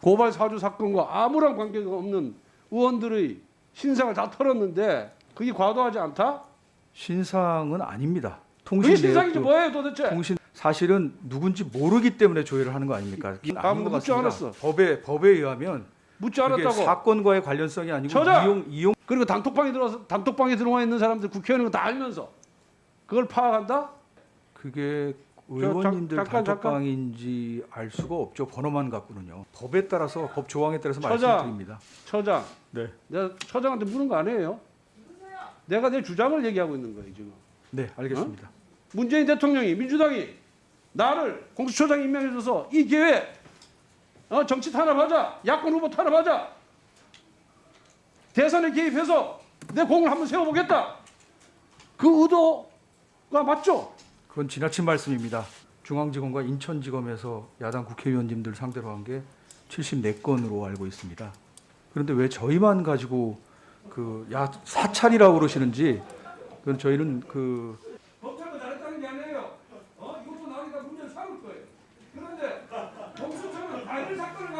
고발 사주 사건과 아무런 관계가 없는 의원들의 신상을 다 털었는데 그게 과도하지 않다? 신상은 아닙니다. 통신 그게 신상이지 뭐예요 도대체? 통신 사실은 누군지 모르기 때문에 조회를 하는 거 아닙니까? 아무도 것 묻지. 않았어. 법에 법에 의하면 묻지 않았다고. 사건과의 관련성이 아니고 저자! 이용 이용 그리고 단톡방에 들어와서 단톡방에 들어와 있는 사람들 국회의원인 거다 알면서 그걸 파악한다? 그게 저, 의원님들 잠- 잠깐. 단톡방인지 알 수가 없죠. 번호만 갖고는요. 법에 따라서 법 조항에 따라서 처자. 말씀드립니다. 처장. 네. 내가 처장한테 물은 거 아니에요? 내가 내 주장을 얘기하고 있는 거예요 지금. 네, 알겠습니다. 문재인 대통령이 민주당이 나를 공수처장 임명해 줘서 이 기회에 어, 정치 탄압하자, 야권 후보 탄압하자, 대선에 개입해서 내 공을 한번 세워 보겠다. 그 의도가 맞죠? 그건 지나친 말씀입니다. 중앙지검과 인천지검에서 야당 국회의원님들 상대로 한 게 74건으로 알고 있습니다. 그런데 왜 저희만 가지고 그 야 사찰이라고 그러시는지 그건 저희는 그